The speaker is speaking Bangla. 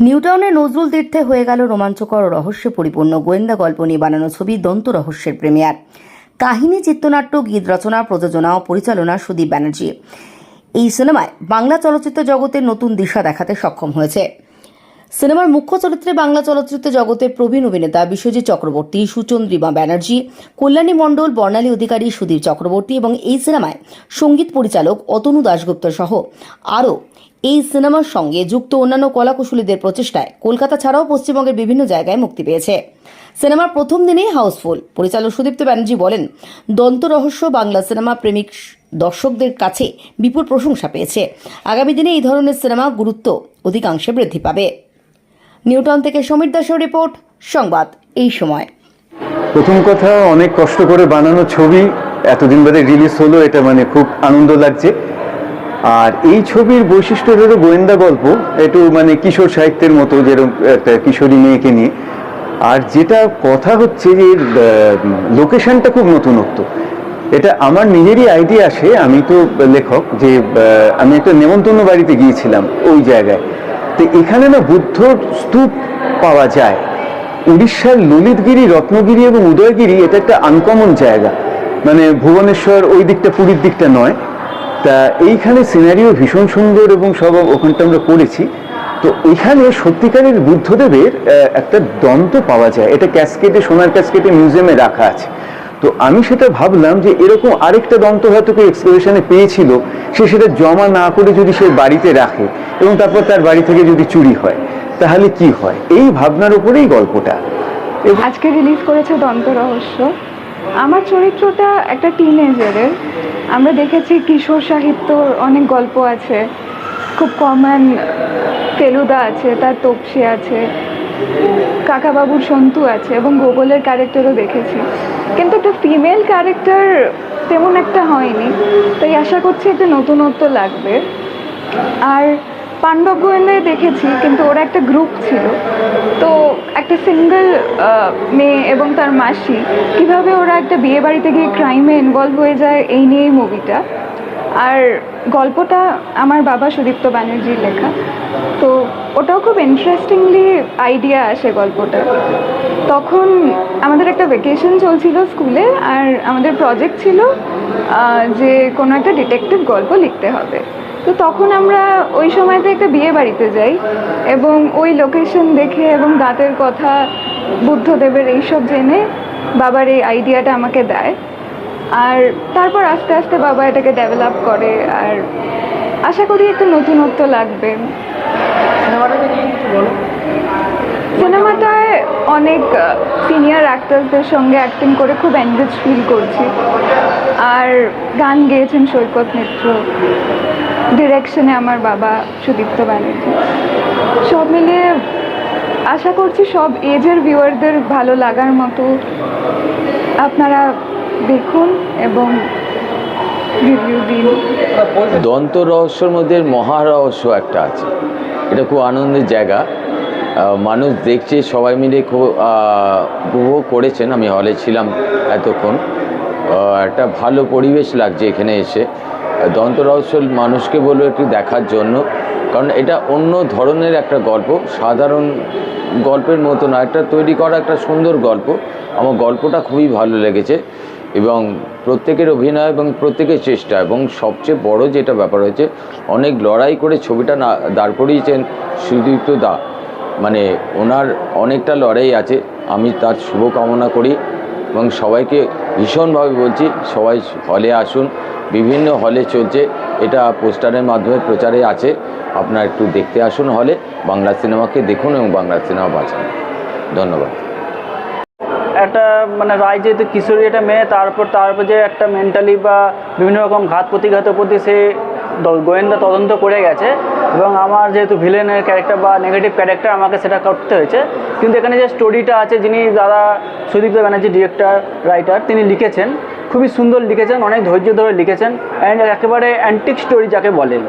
নিউটাউনের নজরুল তীর্থে হয়ে গেল রোমাঞ্চকর রহস্যে পরিপূর্ণ গোয়েন্দা গল্প নিয়ে বানানো ছবি দন্ত রহস্যের প্রেমিয়ার। কাহিনী, চিত্রনাট্য, গীত রচনা, প্রযোজনা ও পরিচালনা সুদীপ ব্যানার্জি। এই সিনেমায় বাংলা চলচ্চিত্র জগতের নতুন দিশা দেখাতে সক্ষম হয়েছে। সিনেমার মুখ্য চরিত্রে বাংলা চলচ্চিত্র জগতের প্রবীণ অভিনেতা বিশ্বজিৎ চক্রবর্তী, সুচন্দ্রিমা ব্যানার্জি, কল্যাণী মণ্ডল, বর্ণালী অধিকারী সুধীর চক্রবর্তী এবং এই সিনেমায় সংগীত পরিচালক অতনু দাশগুপ্ত সহ আরও এই সিনেমার সঙ্গে যুক্ত অন্যান্য কলাকুশলীদের প্রচেষ্টায় কলকাতা ছাড়াও পশ্চিমবঙ্গের বিভিন্ন জায়গায় মুক্তি পেয়েছে। সিনেমার প্রথম দিনেই হাউসফুল। পরিচালক সুদীপ্ত ব্যানার্জি বলেন, দন্ত রহস্য বাংলা সিনেমা প্রেমিক দর্শকদের কাছে বিপুল প্রশংসা পেয়েছে। আগামী দিনে এই ধরনের সিনেমা গুরুত্ব অধিকাংশে বৃদ্ধি পাবে। নিউটন থেকে সমীর দাসের রিপোর্ট, সংবাদ এই সময়। প্রথম কথা, অনেক কষ্ট করে বানানো ছবি। এতদিন বাদে রিলিজ হলো, এটা মানে খুব আনন্দ লাগছে। আর এই ছবির বৈশিষ্ট্য হলো গোয়েন্দা গল্প, একটু মানে কিশোর সাহিত্যের মতো যেরকম একটা কিশোরী মেয়েকে নিয়ে। আর যেটা কথা হচ্ছে যে লোকেশনটা খুব নতুনত্ব। এটা আমার নিজেরই আইডিয়া আসে, আমি তো লেখক যে আমি একটা নেমন্তন্ন বাড়িতে গিয়েছিলাম ওই জায়গায়। তো এখানে না বুদ্ধর স্তূপ পাওয়া যায়। উড়িষ্যার ললিতগিরি, রত্নগিরি এবং উদয়গিরি, এটা একটা আনকমন জায়গা। মানে ভুবনেশ্বর ওই দিকটা, পুরীর দিকটা নয়। তা এইখানে সিনারিও ভীষণ সুন্দর এবং সব ওখানটা আমরা পড়েছি। তো এখানে সত্যিকারের বুদ্ধদেবের একটা দন্ত পাওয়া যায়। এটা ক্যাসকেটে সোনার ক্যাসকেটে মিউজিয়ামে রাখা আছে। তো আমি সেটা ভাবলাম যে এরকম আরেকটা দন্ত হয়তো কেউ এক্সকাভেশনে পেয়েছিল। সে সেটা জমা না করে যদি সে বাড়িতে রাখে এবং তারপর তার বাড়ি থেকে যদি চুরি হয়, তাহলে কি হয়? এই ভাবনার উপরেই গল্পটা। আজকে রিলিজ করেছে দন্ত রহস্য। আমার চরিত্রটা একটা টিনেজারের আমরা দেখেছি কিশোর সাহিত্যর অনেক গল্প আছে। খুব কমন ফেলুদা আছে, তার তপসি আছে, কাকাবাবুর সন্তু আছে এবং গোগলের ক্যারেক্টারও দেখেছি। কিন্তু একটা ফিমেল ক্যারেক্টার তেমন একটা হয়নি। তাই আশা করছি একটা নতুনত্ব লাগবে। আর পাণ্ডব গোয়েন্দায় দেখেছি, কিন্তু ওরা একটা গ্রুপ ছিল। তো একটা সিঙ্গেল মেয়ে এবং তার মাসি, কীভাবে ওরা একটা বিয়ে বাড়িতে গিয়ে ক্রাইমে ইনভলভ হয়ে যায়, এই নিয়েই মুভিটা আর গল্পটা আমার বাবা সুদীপ্ত ব্যানার্জির লেখা। তো ওটাও খুব ইন্টারেস্টিংলি আইডিয়া আসে গল্পটা। তখন আমাদের একটা ভেকেশন চলছিল স্কুলে, আর আমাদের প্রজেক্ট ছিল যে কোনো একটা ডিটেকটিভ গল্প লিখতে হবে। তো তখন আমরা ওই সময়তে একটা বিয়ে বাড়িতে যাই, এবং ওই লোকেশন দেখে এবং দাঁতের কথা, বুদ্ধদেবের এইসব জেনে বাবার এই আইডিয়াটা আমাকে দেয়। আর তারপর আস্তে আস্তে বাবা এটাকে ডেভেলপ করে, আর আশা করি একটু নতুনত্ব লাগবে। অনেক সিনিয়র অ্যাক্টার্সদের সঙ্গে অ্যাক্টিং করে খুব এনগেজ ফিল করছি। আর গান গেয়েছেন সৈকত মিত্র ডিরেকশনে আমার বাবা সুদীপ্ত ব্যানার্জি। সব মিলিয়ে আশা করছি সব এজের ভিউয়ারদের ভালো লাগার মতো আপনারা দেখুন এবং রিভিউ দিন। দন্ত রহস্যর মধ্যে মহারহস্য একটা আছে। এটা খুব আনন্দের জায়গা। মানুষ দেখছে, সবাই মিলে খুব উপভোগ করেছেন। আমি হলে ছিলাম এতক্ষণ। একটা ভালো পরিবেশ লাগছে এখানে এসে। দন্ত রহস্য মানুষকে বলব একটু দেখার জন্য। কারণ এটা অন্য ধরনের একটা গল্প, সাধারণ গল্পের মতো না। একটা তৈরি করা একটা সুন্দর গল্প। আমার গল্পটা খুবই ভালো লেগেছে। এবং প্রত্যেকের অভিনয় এবং প্রত্যেকের চেষ্টা এবং সবচেয়ে বড় যেটা ব্যাপার হয়েছে, অনেক লড়াই করে ছবিটা না, দাঁড় করিয়েছেন সুদীপ্ত দা। মানে ওনার অনেকটা লড়াই আছে। আমি তার শুভকামনা করি এবং সবাইকে ভীষণভাবে বলছি, সবাই হলে আসুন, বিভিন্ন হলে চলছে। এটা পোস্টারের মাধ্যমে প্রচারে আছে। আপনারা একটু দেখতে আসুন হলে, বাংলা সিনেমাকে দেখুন এবং বাংলা সিনেমা বাঁচান। ধন্যবাদ। একটা মানে রায় যেহেতু কিশোরী একটা মেয়ে, তারপর তারপর যে একটা মেন্টালি বা বিভিন্ন রকম ঘাত প্রতিঘাতের প্রতি সে গোয়েন্দা তদন্ত করে গেছে এবং আমার যেহেতু ভিলেনের ক্যারেক্টার বা নেগেটিভ ক্যারেক্টার আমাকে সেটা করতে হয়েছে। কিন্তু এখানে যে স্টোরিটা আছে, যিনি দাদা সুদীপ্ত ব্যানার্জি ডিরেক্টর রাইটার তিনি লিখেছেন, খুবই সুন্দর লিখেছেন, অনেক ধৈর্য ধরে লিখেছেন অ্যান্ড একেবারে অ্যান্টিক স্টোরি যাকে বলেন